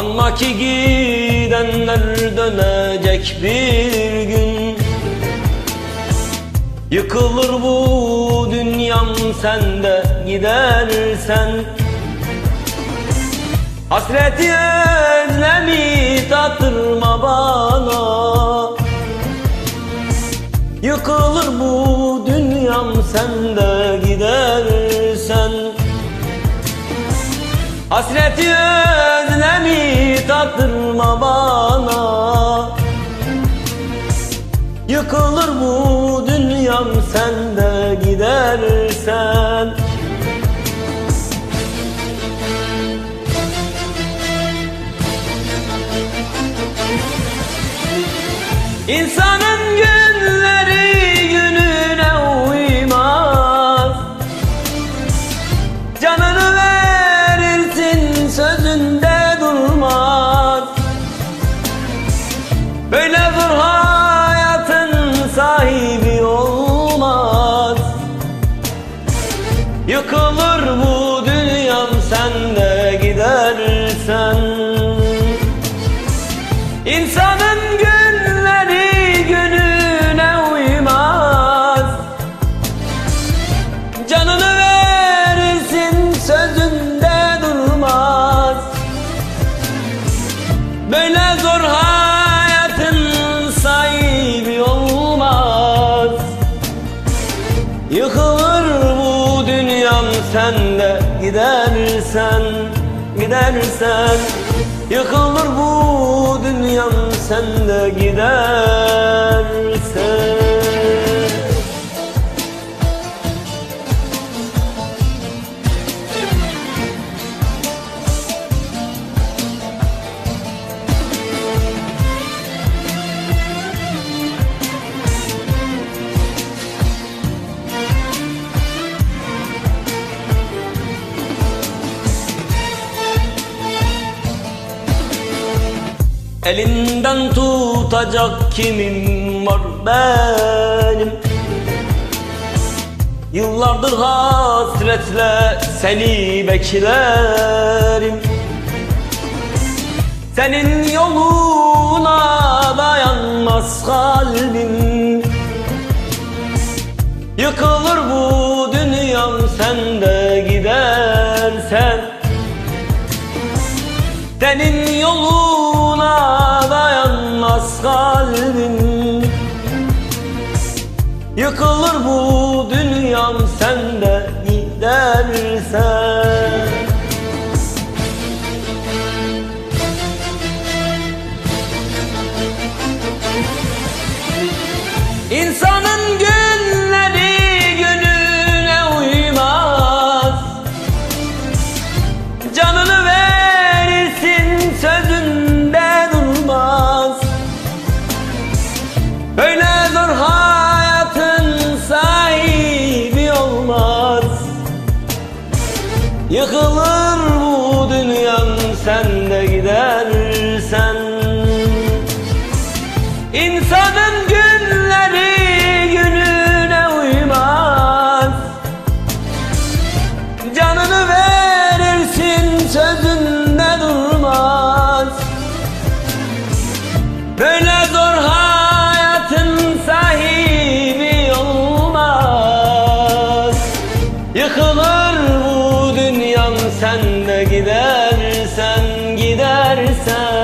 Sanma ki gidenler dönecek bir gün. Yıkılır bu dünyam sende gidersen. Hasreti özlemi tattırma bana? Yıkılır bu dünyam sende gidersen. Hasreti özlemi tattırma bana. Yıkılır bu dünyam sende gidersen. İnsanın günleri Yıkılır bu dünyam sen de gidersen. İnsanın günleri gününe uymaz. Canını gidersen Gidersen Yıkılır bu dünyam sende gidersen Elinden tutacak kimim var benim? Yıllardır hasretle seni beklerim. Senin yoluna dayanmaz kalbim. Yıkılır bu dünyam sende gidersen. Senin yoluna dayanmaz kalbim. Yıkılır bu sen de gidersen. İnsanın günleri gününe uymaz. Canını verirsin sözünde durmaz. Böyle zor hayatın sahibi olmaz. Yıkılır bu dünyam sen de gider gidersen gidersen